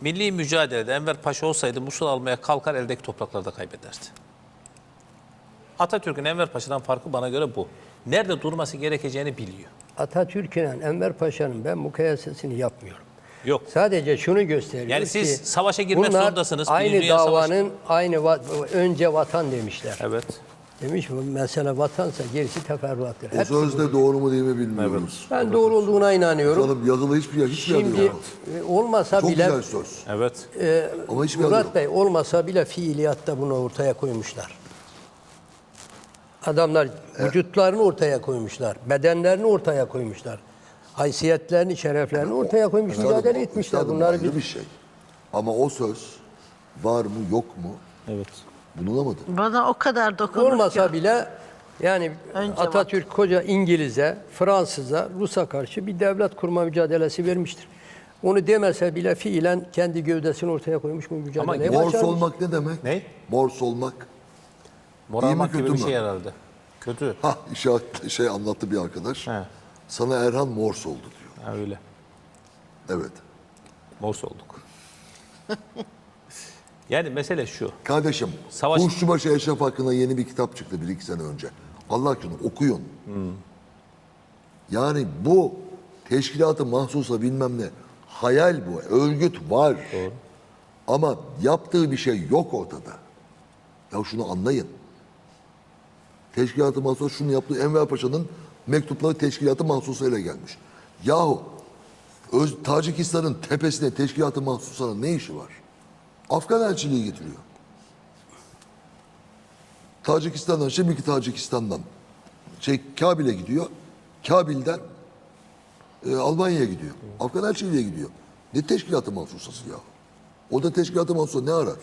Milli mücadelede Enver Paşa olsaydı Musul almaya kalkar eldeki toprakları da kaybederdi. Atatürk'ün Enver Paşa'dan farkı bana göre bu. Nerede durması gerekeceğini biliyor. Atatürk'ün Enver Paşa'nın ben mukayesesini yapmıyorum. Yok. Sadece şunu gösteriyor Yani ki siz savaşa girmek bunlar zorundasınız. Aynı Dünya Savaşı- davanın aynı va- önce vatan demişler. Evet. Demiş mi mesela vatansa gerisi teferruattır. O Hep- sözde doğru mu değil mi bilmiyoruz. ben doğru olduğuna inanıyorum. Canım yazılı hiçbir yer, hiçbir yerde Şimdi yok. e, olmasa Çok bile güzel söz. Evet. Ama hiçbir yerde yok. Murat Bey olmasa bile fiiliyatta bunu ortaya koymuşlar. Adamlar vücutlarını ortaya koymuşlar. Bedenlerini ortaya koymuşlar. Haysiyetlerini, şereflerini ortaya koymuş, Üstadım, mücadele etmişler. Bunları ayrı bir bir şey. Ama o söz var mı yok mu Evet. Bulunamadı. Bana o kadar dokunur olmasa bile yani Önce Atatürk koca İngiliz'e, Fransız'a, Rus'a karşı bir devlet kurma mücadelesi vermiştir. Onu demese bile fiilen kendi gövdesini ortaya koymuş bu mücadeleyi Mors başarmış. olmak ne demek? Ne? Mors olmak. Moralmak kötü gibi bir şey herhalde. Kötü. Ha işaret şey anlattı bir arkadaş. He. Sana Erhan Mors oldu diyor. Ha, öyle. Evet. Mors olduk. yani mesele şu. Kardeşim, Savaş- Kuşçubaşı Eşref hakkında yeni bir kitap çıktı bir iki sene önce. Allah aşkına okuyun. Yani bu teşkilatı mahsusa bilmem ne. Hayal bu. Örgüt var. Ama yaptığı bir şey yok ortada. Ya şunu anlayın. Teşkilatı mahsus şunu yaptı. Enver Paşa'nın mektupları teşkilatı mahsusuyla gelmiş. Yahu Öz, Tacikistan'ın tepesine teşkilatı mahsusanın ne işi var? Afgan elçiliği getiriyor. Tacikistan'dan, şimdiki Tacikistan'dan şey Kabil'e gidiyor. Kabil'den e, Almanya'ya gidiyor. Afgan elçiliğe gidiyor. Ne teşkilatı mahsusası ya? O da teşkilatı mahsusa ne arar?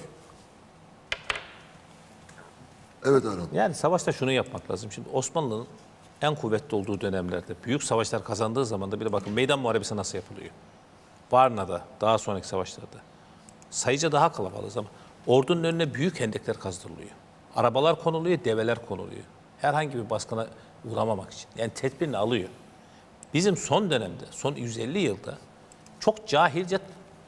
Evet Erhan. Yani savaşta şunu yapmak lazım. Şimdi Osmanlı'nın en kuvvetli olduğu dönemlerde büyük savaşlar kazandığı zaman da bir de bakın meydan muharebesi nasıl yapılıyor. Varna'da daha sonraki savaşlarda sayıca daha kalabalığız ama ordunun önüne büyük hendekler kazdırılıyor. Arabalar konuluyor, develer konuluyor. Herhangi bir baskına uğramamak için. Yani tedbirini alıyor. Bizim son dönemde, son 150 yılda çok cahilce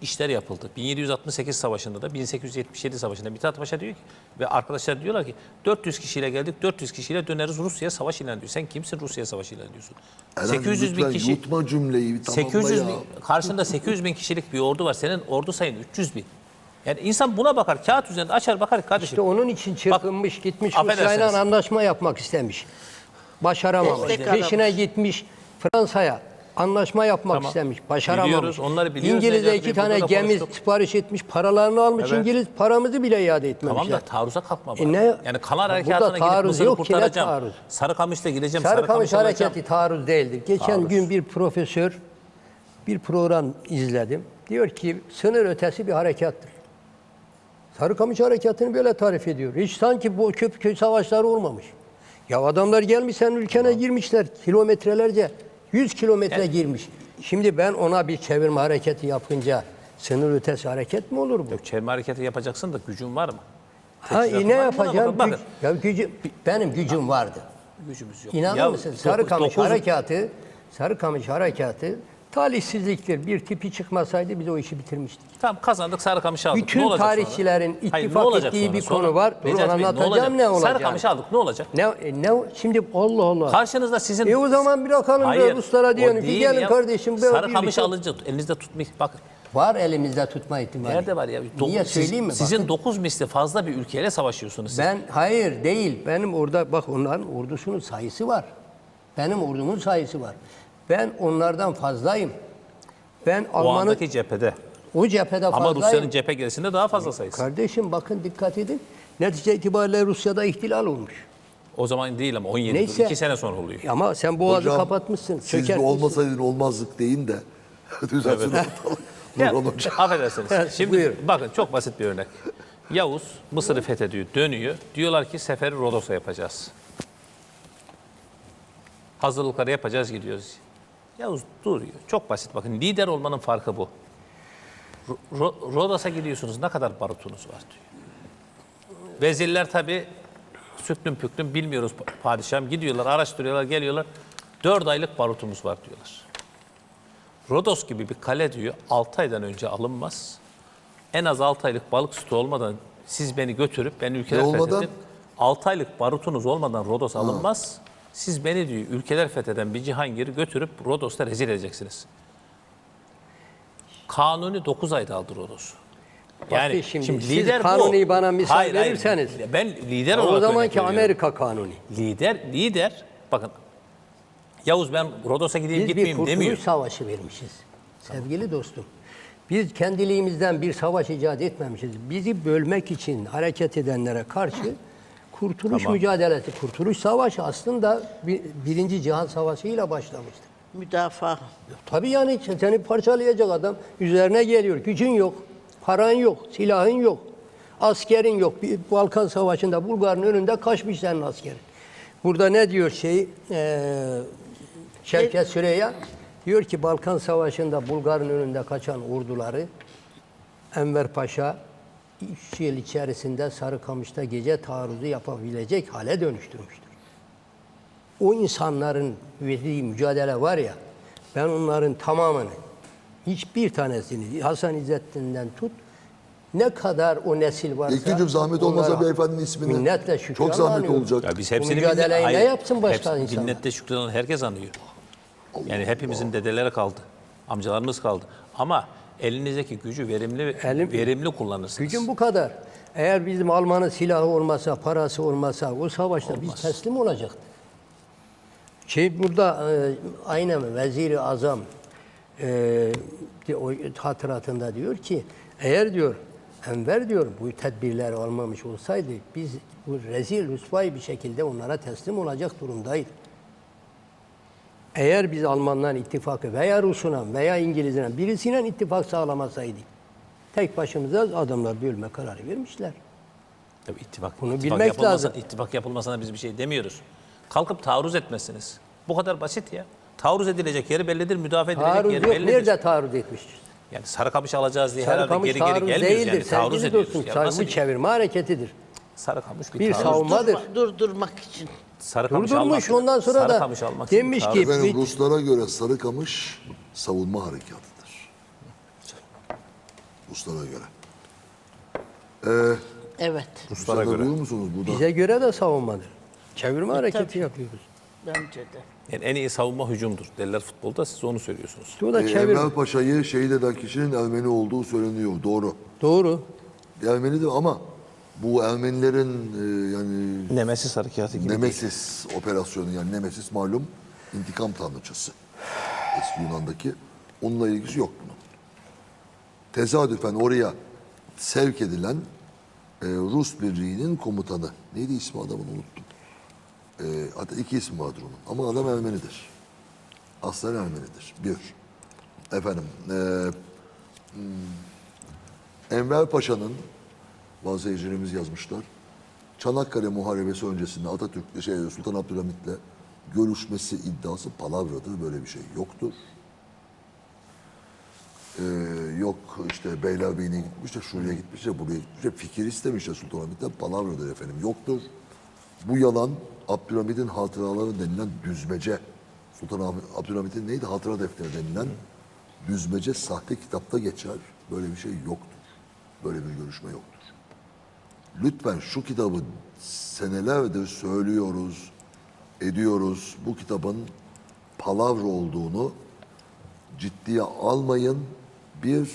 işler yapıldı. 1768 savaşında da 1877 savaşında Mithat Paşa diyor ki ve arkadaşlar diyorlar ki 400 kişiyle geldik 400 kişiyle döneriz Rusya'ya savaş ilan diyor. Sen kimsin Rusya'ya savaş ilan diyorsun? Erhan 800 bin kişi yutma cümleyi bir tamamla 800 ya. bin, karşında 800 bin kişilik bir ordu var. Senin ordu sayın 300 bin. Yani insan buna bakar. Kağıt üzerinde açar bakar kardeşim. İşte onun için çırpınmış, gitmiş affedersiniz. Rusya'yla anlaşma yapmak istemiş. Başaramamış. Peşine gitmiş Fransa'ya anlaşma yapmak Tamam. istemiş. Başaramamış. Biliyoruz, onları biliyoruz İngiliz'e iki Bey, tane burada da gemi konuştuk. sipariş etmiş. Paralarını almış. Evet. İngiliz paramızı bile iade etmemişler. Tamam da taarruza kalkma bari. E ne- Yani Kanar Burada Harekatı'na gidip taarruz Mısır'ı yok ki, ne kurtaracağım. taarruz? Sarıkamış'ta gideceğim. Sarıkamış Sarıkamış'ı alacağım. hareketi taarruz değildir. Geçen Taarruz. gün bir profesör bir program izledim. Diyor ki sınır ötesi bir harekattır. Sarıkamış harekatını böyle tarif ediyor. Hiç sanki bu köy, köy savaşları olmamış. Ya adamlar gelmiş senin ülkene girmişler kilometrelerce. 100 kilometre girmiş. Şimdi ben ona bir çevirme hareketi yapınca sınır ötesi hareket mi olur bu? Yok çevirme hareketi yapacaksın da gücün var mı? Ha Teçhizatın ne yapacağım? bakın. ya gücüm, benim gücüm vardı. Gücümüz yok. İnanır Ya mısın? Sarıkamış dokuz- harekatı, Sarıkamış harekatı talihsizliktir. Bir tipi çıkmasaydı biz o işi bitirmiştik. Tamam kazandık Sarıkamış'ı aldık. Bütün ne olacak tarihçilerin sonra? Hayır, ittifak ne olacak ettiği sonra? bir Sonra- konu var. Dur, Necati onu Bey, anlatacağım, ne olacak? Sarıkamış'ı aldık ne olacak? Ne, e, ne şimdi Allah Allah. Karşınızda sizin... E o zaman bırakalım da Ruslara o diyelim ki değil gelin ya. kardeşim. böyle Sarıkamış'ı birlikte- alınca elinizde tutmayın. Bakın Var elimizde tutma ihtimali. nerede var ya? Niye siz- söyleyeyim mi? Sizin Bakın. 9 misli fazla bir ülkeyle savaşıyorsunuz. siz. Ben hayır değil. Benim orada bak onların ordusunun sayısı var. Benim ordumun sayısı var. Ben onlardan fazlayım. Ben o Alman'ın andaki cephede. o cephede Ama fazlayım. Rusya'nın cephe gerisinde daha fazla sayısı. Kardeşim bakın dikkat edin. Netice itibariyle Rusya'da ihtilal olmuş. O zaman değil ama 17 yıl, Neyse. 2 sene sonra oluyor. Ama sen boğazı Hocam, kapatmışsın. Siz de olmasaydın olmazlık deyin de. Düzelsin ortalık. Ya, affedersiniz. Şimdi Buyurun. bakın çok basit bir örnek. Yavuz Mısır'ı fethediyor, dönüyor. Diyorlar ki seferi Rodos'a yapacağız. Hazırlıkları yapacağız, gidiyoruz. Yavuz duruyor. Çok basit bakın. Lider olmanın farkı bu. Ro- Ro- Rodos'a gidiyorsunuz. Ne kadar barutunuz var diyor. Vezirler tabii süklüm püklüm bilmiyoruz pa- padişahım. Gidiyorlar, araştırıyorlar, geliyorlar. Dört aylık barutumuz var diyorlar. Rodos gibi bir kale diyor 6 aydan önce alınmaz. en az 6 aylık balık sütü olmadan siz beni götürüp beni ülkeler olmadan? fethedin. 6 aylık barutunuz olmadan Rodos alınmaz. Siz beni diyor ülkeler fetheden bir Cihangir'i götürüp Rodos'ta rezil edeceksiniz. Kanuni 9 ayda aldı Rodos'u. Bakın şimdi, siz Kanuni'yi bana misal Hayır, hayır. verirseniz, ben lider o olarak örnek zamanki. Amerika kanuni. Lider, lider bakın Yavuz ben Rodos'a gideyim Biz bir gitmeyeyim kurtuluş demiyor. savaşı vermişiz. Sevgili dostum. Biz kendiliğimizden bir savaş icat etmemişiz. Bizi bölmek için hareket edenlere karşı kurtuluş Tamam. mücadelesi, kurtuluş savaşı aslında bir- Birinci Cihan Savaşı ile başlamıştı. Müdafaa. Tabii yani seni parçalayacak adam üzerine geliyor. Gücün yok, paran yok, silahın yok, askerin yok. Bir Balkan Savaşı'nda Bulgar'ın önünde kaçmış senin askerin. Burada ne diyor şey eee Şevket Süreyya? Diyor ki Balkan Savaşı'nda Bulgar'ın önünde kaçan orduları Enver Paşa 3 yıl içerisinde Sarıkamış'ta gece taarruzu yapabilecek hale dönüştürmüştür o insanların verdiği mücadele var ya, ben onların tamamını, hiçbir tanesini, Hasan İzzettin'den tut, ne kadar o nesil varsa... İlkincim zahmet olmasa beyefendinin ismini. Minnetle şükran Çok zahmet anıyorum. olacak. Ya biz hepsini mücadeleyi ne yapsın başka hepsi- insanlar? Minnetle şükreden herkes anıyor. Yani hepimizin dedeleri kaldı. Amcalarımız kaldı. Ama elinizdeki gücü verimli Elim- verimli kullanırsınız. Gücün bu kadar. Eğer bizim Alman'ın silahı olmasa, parası olmasa o savaşta biz teslim olacaktık. Şey burada e, aynen Veziri Azam e, hatıratında diyor ki eğer diyor Enver diyor bu tedbirleri almamış olsaydı biz bu rezil rüsvay bir şekilde onlara teslim olacak durumdaydık. Eğer biz Almanların ittifakı veya Rus'una veya İngiliz'ine birisiyle ittifak sağlamasaydık tek başımıza adamlar bölme kararı vermişler. Tabii ittifak, Bunu ittifak bilmek lazım. İttifak yapılmasına biz bir şey demiyoruz. Kalkıp taarruz etmezsiniz. Bu kadar basit ya. Taarruz edilecek yeri bellidir, müdafaa edilecek Taarruz yeri yok. bellidir. Nerede taarruz etmiştir? Yani Sarıkamış alacağız diye herhalde Sarıkamış geri geri taarruz gelmiyoruz. değildir. Yani taarruz ediyoruz. dostum. Ya bu çevirme hareketidir. Sarıkamış bir, Bir taarruz. savunmadır. Durma- durdurmak için. Sarıkamış Durdurmuş almak- ondan sonra da Sarıkamış almak için demiş ki Efendim bir- Ruslara göre Sarıkamış savunma harekatıdır. Ruslara göre. Ee, Evet. Ruslara Ruslara göre. duyuyor musunuz bu da? bize göre de savunmadır. Çevirme hareketi yapıyoruz. Bence de. Yani en iyi savunma hücumdur derler futbolda. Siz onu söylüyorsunuz. Bu da Ee, çevirme. Paşa'yı şehit eden kişinin Ermeni olduğu söyleniyor. Doğru. Doğru. Ermeni de ama bu Ermenilerin e, yani Nemesis harekatı gibi. Nemesis operasyonu yani Nemesis malum intikam tanrıçası. Eski Yunan'daki. Onunla ilgisi yok bunun. Tesadüfen oraya sevk edilen e, Rus birliğinin komutanı. Neydi ismi adamın unuttum. E, hatta iki ismi vardır onun. Ama adam Ermenidir. Aslen Ermenidir. Bir. Efendim. E, hmm, Enver Paşa'nın bazı seyircilerimiz yazmışlar. Çanakkale Muharebesi öncesinde Atatürk, şey, Sultan Abdülhamit'le görüşmesi iddiası palavradır. Böyle bir şey yoktur. Ee, yok işte Beylerbeyi'ne gitmiş de şuraya gitmiş de buraya gitmiş de fikir istemiş de Sultanahmet'ten palavradır efendim. Yoktur. Bu yalan Abdülhamit'in hatıraları denilen düzmece. Sultan Abdülhamit'in neydi? Hatıra defteri denilen düzmece sahte kitapta geçer. Böyle bir şey yoktur. Böyle bir görüşme yoktur. Lütfen şu kitabı senelerdir söylüyoruz, ediyoruz. Bu kitabın palavra olduğunu ciddiye almayın. Bir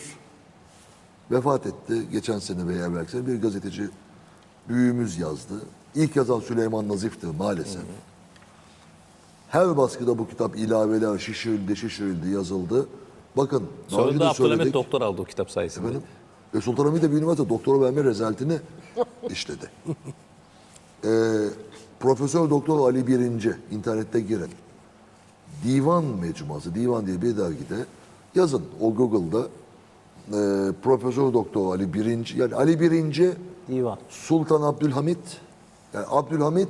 vefat etti geçen sene veya evvelki sene bir gazeteci büyüğümüz yazdı. İlk yazan Süleyman Nazif'tir maalesef. Her baskıda bu kitap ilaveler şişirildi, şişirildi, yazıldı. Bakın Sonunda de Abdülhamit söyledik. doktor aldı o kitap sayesinde. Efendim? Ve Sultanahmet de bir üniversite doktora verme rezaletini işledi. Ee, Profesör Doktor Ali Birinci internette girin. Divan Mecmuası, Divan diye bir dergide yazın o Google'da e, Profesör Doktor Ali Birinci yani Ali Birinci Divan. Sultan Abdülhamit yani Abdülhamit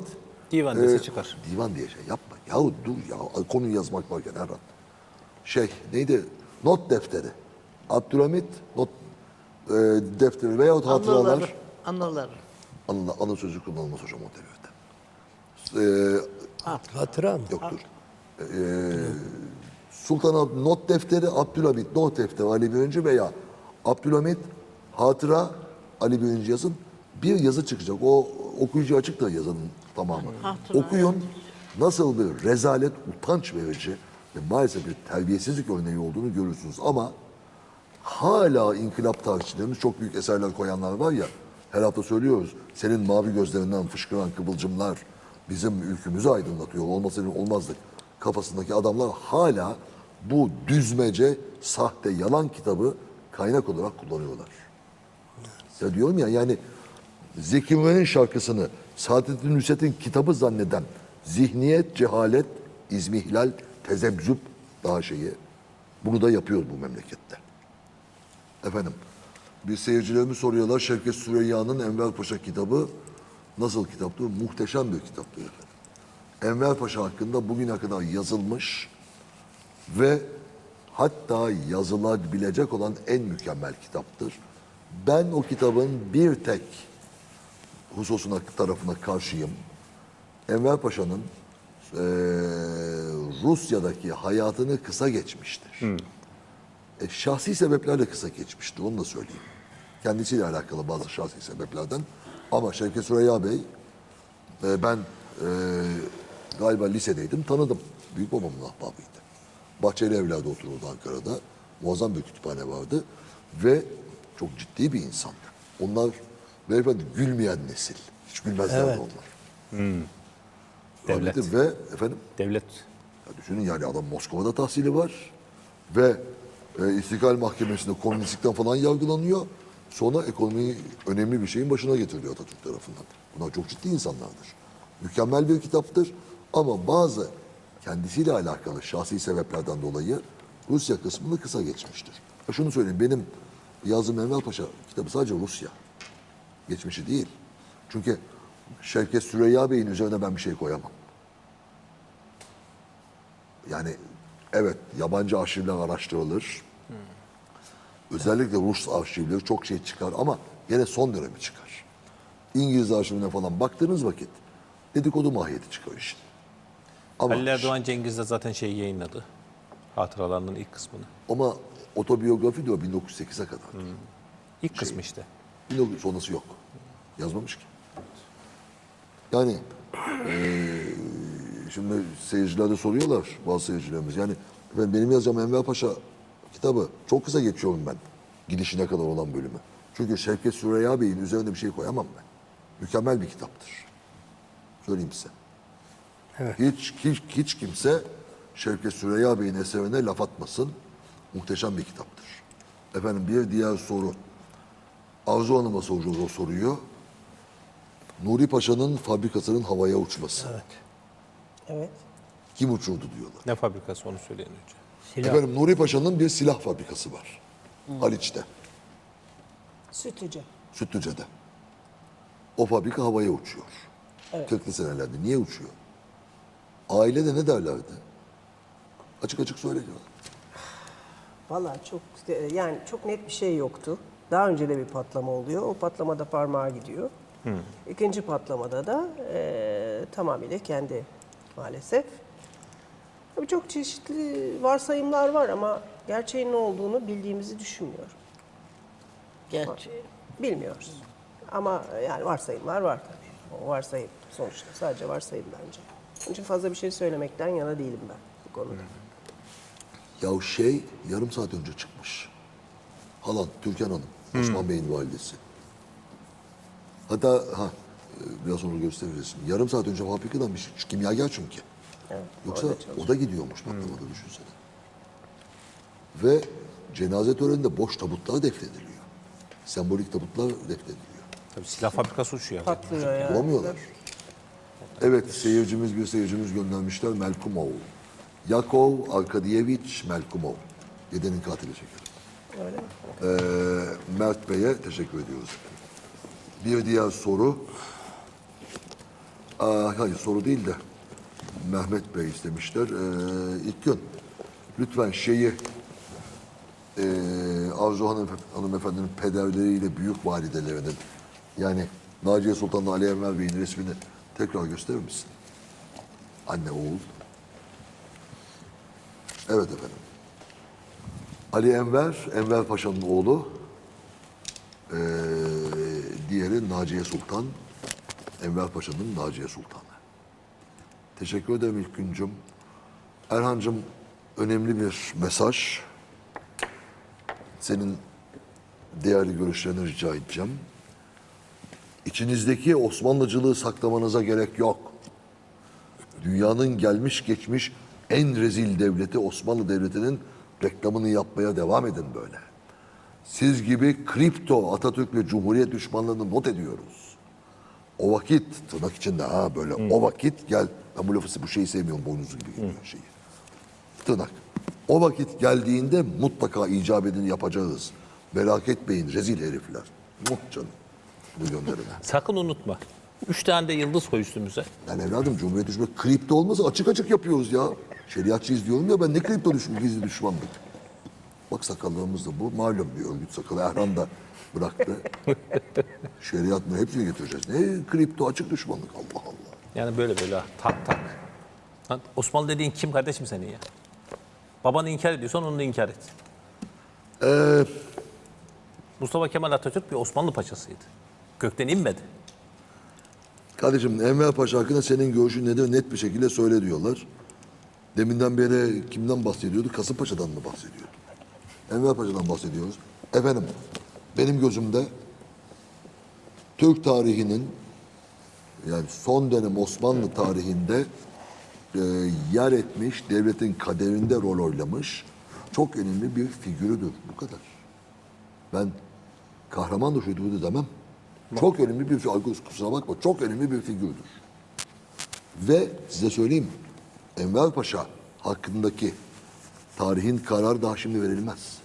Divan e, dese çıkar. Divan diye şey yapma. Yahu dur ya konuyu yazmak varken her an. Şey neydi? Not defteri. Abdülhamit not e, defteri veyahut hatıralar. Anıları. Anıları. Anı, anı sözü kullanılmaz hocam o devirde. Ee, Hatıra mı? yoktur. Ee, Sultan Ab- not defteri, Abdülhamit not defteri Ali Birinci veya Abdülhamit Hatıra Ali Birinci yazın bir yazı çıkacak. O okuyucu açık da yazının tamamı. Hatıra, Okuyun. Nasıl bir rezalet, utanç verici ve maalesef bir terbiyesizlik örneği olduğunu görürsünüz. Ama hala inkılap tarihçilerimiz çok büyük eserler koyanlar var ya. Her hafta söylüyoruz. Senin mavi gözlerinden fışkıran kıvılcımlar bizim ülkümüzü aydınlatıyor. Olmasaydı olmazdık. Kafasındaki adamlar hala bu düzmece, sahte, yalan kitabı kaynak olarak kullanıyorlar. Ya diyorum ya yani Zeki Müren'in şarkısını Saadettin Nusret'in kitabı zanneden zihniyet, cehalet, izmihlal, tezebzüp daha şeyi bunu da yapıyor bu memlekette. Efendim bir seyircilerimiz soruyorlar Şevket Süreyya'nın Enver Paşa kitabı nasıl kitaptır? Muhteşem bir kitaptır efendim. Enver Paşa hakkında bugüne kadar yazılmış ve hatta yazılabilecek olan en mükemmel kitaptır. Ben o kitabın bir tek hususuna tarafına karşıyım. Enver Paşa'nın eee, Rusya'daki hayatını kısa geçmiştir. E, şahsi sebeplerle kısa geçmiştir, onu da söyleyeyim. Kendisiyle alakalı bazı şahsi sebeplerden. Ama Şevket Süreyya Bey, e, ben e, galiba lisedeydim, tanıdım. Büyük babamın ahbabıydı. Bahçeli evlerde otururdu Ankara'da. Muazzam bir kütüphane vardı. Ve çok ciddi bir insandı. Onlar beyefendi gülmeyen nesil. Hiç gülmezlerdi Evet. onlar. Devlet. Rahmetli Ve efendim Devlet. ya düşünün yani adam Moskova'da tahsili var ve e, İstiklal Mahkemesi'nde komünistlikten falan yargılanıyor. Sonra ekonomiyi önemli bir şeyin başına getiriliyor Atatürk tarafından. Bunlar çok ciddi insanlardır. Mükemmel bir kitaptır ama bazı kendisiyle alakalı şahsi sebeplerden dolayı Rusya kısmını kısa geçmiştir. Şunu söyleyeyim benim yazdığım Enver Paşa kitabı sadece Rusya. Geçmişi değil. Çünkü Şevket Süreyya Bey'in üzerine ben bir şey koyamam. Yani evet yabancı arşivler araştırılır. Özellikle Rus arşivleri çok şey çıkar ama gene son dönemi çıkar. İngiliz arşivine falan baktığınız vakit dedikodu mahiyeti çıkar işin. Ama, Halil Erdoğan Cengiz de zaten şeyi yayınladı. Hatıralarının ilk kısmını. ama otobiyografi diyor 1908'e kadar. İlk kısmı işte. 1900 sonrası yok. Yazmamış ki. Yani eee, şimdi seyirciler de soruyorlar bazı seyircilerimiz. Yani efendim benim yazacağım Enver Paşa kitabı çok kısa geçiyorum ben. Gidişine kadar olan bölümü. Çünkü Şevket Süreyya Bey'in üzerine bir şey koyamam ben. Mükemmel bir kitaptır. Söyleyeyim size. Hiç, hiç, hiç kimse Şevket Süreyya Bey'in eserine laf atmasın. Muhteşem bir kitaptır. Efendim bir diğer soru. Arzu Hanım'a soracağız o soruyu. Nuri Paşa'nın fabrikasının havaya uçması. Evet. Evet. Kim uçurdu diyorlar. Ne fabrikası onu söyleyin önce. Silah. Efendim Nuri Paşa'nın bir silah fabrikası var. Haliç'te, Sütlüce. Sütlüce'de. O fabrika havaya uçuyor. Evet. 40'lı senelerde. Niye uçuyor? Ailede ne derlerdi? Açık açık söyle. ya. Vallahi çok yani çok net bir şey yoktu. Daha önce de bir patlama oluyor. O patlamada parmağı gidiyor. İkinci patlamada da e, tamamıyla kendi maalesef. Tabii çok çeşitli varsayımlar var ama gerçeğin ne olduğunu bildiğimizi düşünmüyorum. Gerçi Bilmiyoruz. Ama yani varsayımlar var tabii. O varsayım sonuçta. Sadece varsayım bence. Onun için fazla bir şey söylemekten yana değilim ben bu konuda. Ya şey yarım saat önce çıkmış. Halan Türkan Hanım. Osman Bey'in validesi. Hatta ha e, biraz sonra gösteririz. Yarım saat önce fabrikadan bir şey. Kimyager çünkü. Evet, Yoksa o da gidiyormuş patlamada düşünsene. Ve cenaze töreninde boş tabutlar defnediliyor. Sembolik tabutlar defnediliyor. Tabii silah fabrikası uçuyor. yani. Patlıyor ya. Bulamıyorlar. Evet seyircimiz bir seyircimiz göndermişler Melkumov. Yakov Arkadiyevich Melkumov. Dedenin katili şekerim. Öyle mi? Ee, Mert Bey'e teşekkür ediyoruz. Bir diğer soru. Aa, hayır soru değil de Mehmet Bey istemişler. Ee, ilk gün lütfen şeyi ee, Arzu Hanım, Hanımefendinin pederleriyle büyük validelerinin yani Naciye Sultan'la Ali Enver Bey'in resmini tekrar gösterir misin? Anne oğul. Evet efendim. Ali Enver, Enver Paşa'nın oğlu. Ee, değeri Naciye Sultan, Enver Paşa'nın Naciye Sultanı. Teşekkür ederim ilk güncüm. Erhan'cığım önemli bir mesaj. Senin değerli görüşlerini rica edeceğim. İçinizdeki Osmanlıcılığı saklamanıza gerek yok. Dünyanın gelmiş geçmiş en rezil devleti Osmanlı Devleti'nin reklamını yapmaya devam edin böyle. Siz gibi kripto Atatürk ve Cumhuriyet düşmanlarını not ediyoruz. O vakit tırnak içinde ha böyle o vakit gel ben bu lafı bu şeyi sevmiyorum boynuzu gibi geliyor şeyi. Tırnak. O vakit geldiğinde mutlaka icabedini yapacağız. Merak etmeyin rezil herifler. Muh canım. Bu gönderin. Sakın unutma. Üç tane de yıldız koy üstümüze. Yani evladım Cumhuriyet düşmanı kripto olmasa açık açık yapıyoruz ya. Şeriatçıyız diyorum ya ben ne kripto düşmanı gizli düşmanlık. Bak sakallığımız da bu malum bir örgüt sakalı Erhan da bıraktı. Şeriat mı hepsini getireceğiz. Ne kripto açık düşmanlık Allah Allah. Yani böyle böyle tak tak. Lan Osmanlı dediğin kim kardeşim senin ya? Babanı inkar ediyorsan onu da inkar et. Ee, Mustafa Kemal Atatürk bir Osmanlı paşasıydı. Gökten inmedi. kardeşim Enver Paşa hakkında senin görüşün nedir net bir şekilde söyle diyorlar. Deminden beri kimden bahsediyordu? Kasımpaşa'dan mı bahsediyordu? Enver Paşa'dan bahsediyoruz. Efendim benim gözümde Türk tarihinin yani son dönem Osmanlı tarihinde e, yer etmiş, devletin kaderinde rol oynamış çok önemli bir figürüdür. Bu kadar. Ben kahraman da şuydu demem. Çok önemli bir figür, kusura bakma, çok önemli bir figürdür. Ve size söyleyeyim, Enver Paşa hakkındaki tarihin kararı daha şimdi verilmez.